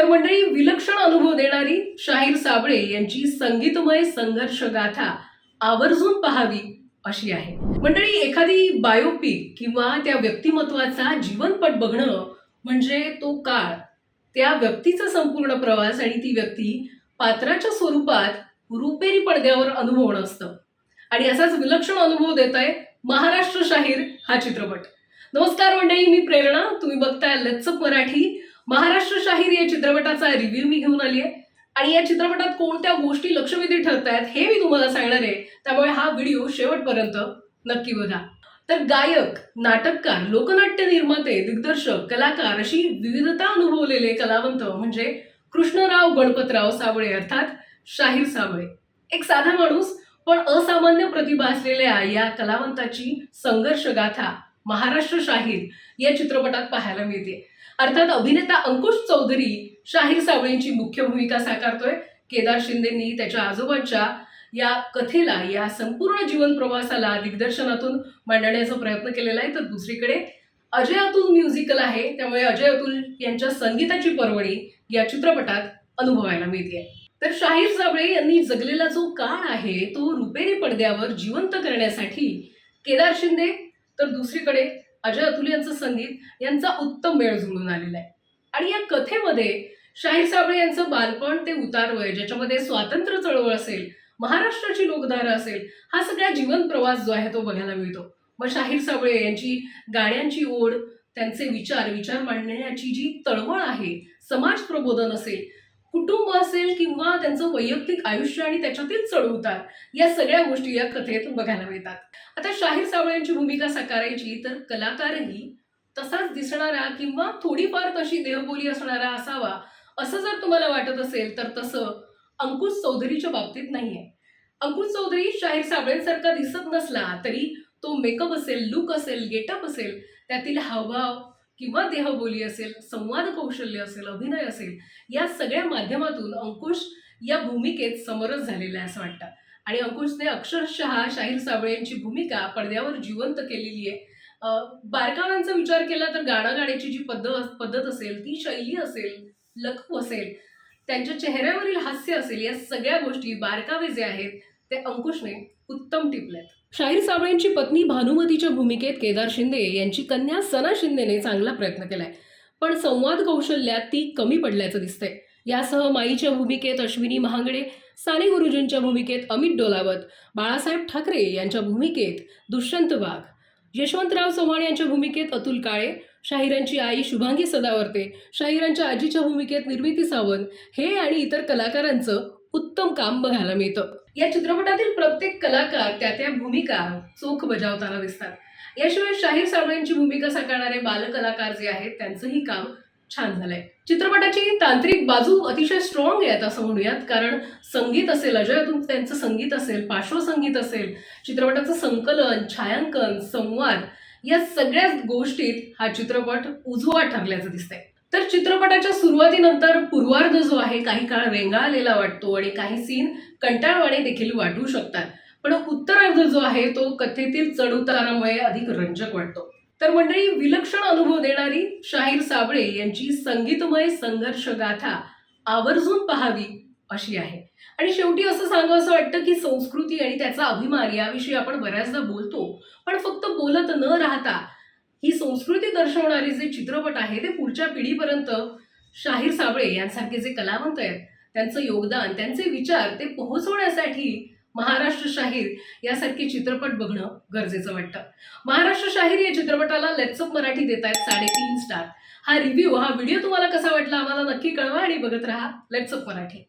तर मंडळी विलक्षण अनुभव देणारी शाहीर साबळे यांची संगीतमय संघर्ष गाथा आवर्जून पहावी अशी आहे. मंडळी एखादी बायोपिक किंवा त्या व्यक्तिमत्वाचा जीवनपट बघणं म्हणजे तो काळ. त्या व्यक्तीचा संपूर्ण प्रवास आणि ती व्यक्ती पात्राच्या स्वरूपात रुपेरी पडद्यावर अनुभवणं असतं. आणि असाच विलक्षण अनुभव देत आहे महाराष्ट्र शाहीर हा चित्रपट. नमस्कार मंडळी मी प्रेरणा. तुम्ही बघताय लच्चप मराठी. महाराष्ट्र शाहीर या चित्रपटाचा रिव्ह्यू मी घेऊन आली आहे आणि या चित्रपटात कोणत्या गोष्टी लक्षवेधी ठरत आहेत हे मी तुम्हाला सांगणार आहे. त्यामुळे हा व्हिडिओ शेवटपर्यंत नक्की बघा. तर गायक नाटककार लोकनाट्य निर्माते दिग्दर्शक कलाकार अशी विविधता अनुभवलेले कलावंत म्हणजे कृष्णराव गणपतराव साबळे अर्थात शाहीर साबळे एक साधा माणूस पण असामान्य प्रतिभा असलेल्या या कलावंताची संघर्ष गाथा महाराष्ट्र शाहीर या चित्रपटात पाहायला मिळते. अर्थात अभिनेता अंकुश चौधरी शाहीर सावळेंची मुख्य भूमिका साकारतोय. केदार शिंदेंनी त्याच्या आजोबांच्या या कथेला या संपूर्ण जीवन प्रवासाला दिग्दर्शनातून मांडण्याचा प्रयत्न केलेला आहे. तर दुसरीकडे अजय अतुल म्युझिकल आहे. त्यामुळे अजय अतुल यांच्या संगीताची पर्वणी या चित्रपटात अनुभवायला मिळते तर शाहीर साबळे यांनी जगलेला जो काळ आहे तो रुपेरी पडद्यावर जिवंत करण्यासाठी केदार शिंदे तर दुसरीकडे अजय अतुल यांचं संगीत यांचा उत्तम मेळ जुळून आलेला आहे. आणि या कथेमध्ये शाहीर साबळे यांचं बालपण ते उतारवय ज्याच्यामध्ये स्वातंत्र्य चळवळ असेल महाराष्ट्राची लोकधारा असेल हा सगळा जीवन प्रवास जो आहे तो बघायला मिळतो. मग शाहीर साबळे यांची गाण्यांची ओढ त्यांचे विचार विचार मांडण्याची जी तळमळ आहे समाज प्रबोधन असेल कुटुंब असेल किंवा त्यांचं वैयक्तिक आयुष्य आणि त्याच्यातील चढउतार या सगळ्या गोष्टी या कथेत बघायला मिळतात. आता शाहीर साबळे यांची भूमिका साकारायची तर कलाकारही तसाच दिसणारा किंवा थोडीफार तशी देहबोली असणारा असावा असं जर तुम्हाला वाटत असेल तर तसं अंकुश चौधरीच्या बाबतीत नाहीये. अंकुश चौधरी शाहीर साबळेंसारखा दिसत नसला तरी तो मेकअप असेल लुक असेल गेटअप असेल त्यातील हावभाव किंवा देहबोली असेल संवाद कौशल्य असेल अभिनय असेल या सगळ्या माध्यमातून अंकुश या भूमिकेत समरस झालेला आहे असं वाटतं. आणि अंकुशने अक्षरशः शाहीर साबळे यांची भूमिका पडद्यावर जिवंत केलेली आहे. बारकावांचा बारकाव्यांचा विचार केला तर गाणं गाण्याची जी पद्धत पद्धत असेल ती शैली असेल लखू असेल त्यांच्या चेहऱ्यावरील हास्य असेल या सगळ्या गोष्टी बारकावे जे आहेत ते अंकुशने उत्तम टिपलेत. शाहीर साबळेंची पत्नी भानुमतीच्या भूमिकेत केदार शिंदे यांची कन्या सना शिंदेने चांगला प्रयत्न केलाय. पण संवाद कौशल्यात ती कमी पडल्याचं दिसतंय. यासह माईच्या भूमिकेत अश्विनी महांगडे साने गुरुजींच्या भूमिकेत अमित डोलावत बाळासाहेब ठाकरे यांच्या भूमिकेत दुष्यंत वाघ यशवंतराव चव्हाण यांच्या भूमिकेत अतुल काळे शाहिरांची आई शुभांगी सदावर्ते शाहिरांच्या आजीच्या भूमिकेत निर्मिती सावंत हे आणि इतर कलाकारांचं उत्तम काम बघायला मिळतं. या चित्रपटातील प्रत्येक कलाकार त्या त्या भूमिका चोख बजावताना दिसतात. याशिवाय शाहीर साबळेंची भूमिका साकारणारे बालकलाकार जे आहेत त्यांचंही काम छान झालंय. चित्रपटाची तांत्रिक बाजू अतिशय स्ट्रॉंग आहे असं म्हणूयात कारण संगीत असेल अजय त्यांचं संगीत असेल पार्श्वसंगीत असेल चित्रपटाचं संकलन छायांकन संवाद या सगळ्याच गोष्टीत हा चित्रपट उजवा ठरल्याचं दिसतंय. तर चित्रपटाच्या सुरुवातीनंतर पूर्वार्ध जो आहे काही काळ रेंगाळलेला वाटतो आणि काही सीन कंटाळवाणे देखील वाटू शकतात. पण उत्तरार्ध जो आहे तो कथेतील चढउतारामुळे अधिक रंजक वाटतो. तर मंडळी विलक्षण अनुभव देणारी शाहीर साबळे यांची संगीतमय संघर्ष गाथा आवर्जून पहावी अशी आहे. आणि शेवटी असं सांगावं असं वाटतं की संस्कृती आणि त्याचा अभिमान याविषयी आपण बऱ्याचदा बोलतो पण फक्त बोलत न राहता ही संस्कृती दर्शवणारे जे चित्रपट आहे ते पुढच्या पिढीपर्यंत शाहीर साबळे यांसारखे जे कलावंत आहेत त्यांचं योगदान त्यांचे विचार ते पोहोचवण्यासाठी महाराष्ट्र शाहीर यासारखे चित्रपट बघणं गरजेचं वाटतं. महाराष्ट्र शाहीर या चित्रपटाला लेट्सअप मराठी देत आहेत साडेतीन स्टार. हा रिव्ह्यू हा व्हिडिओ तुम्हाला कसा वाटला आम्हाला नक्की कळवा आणि बघत राहा लेट्सअप मराठी.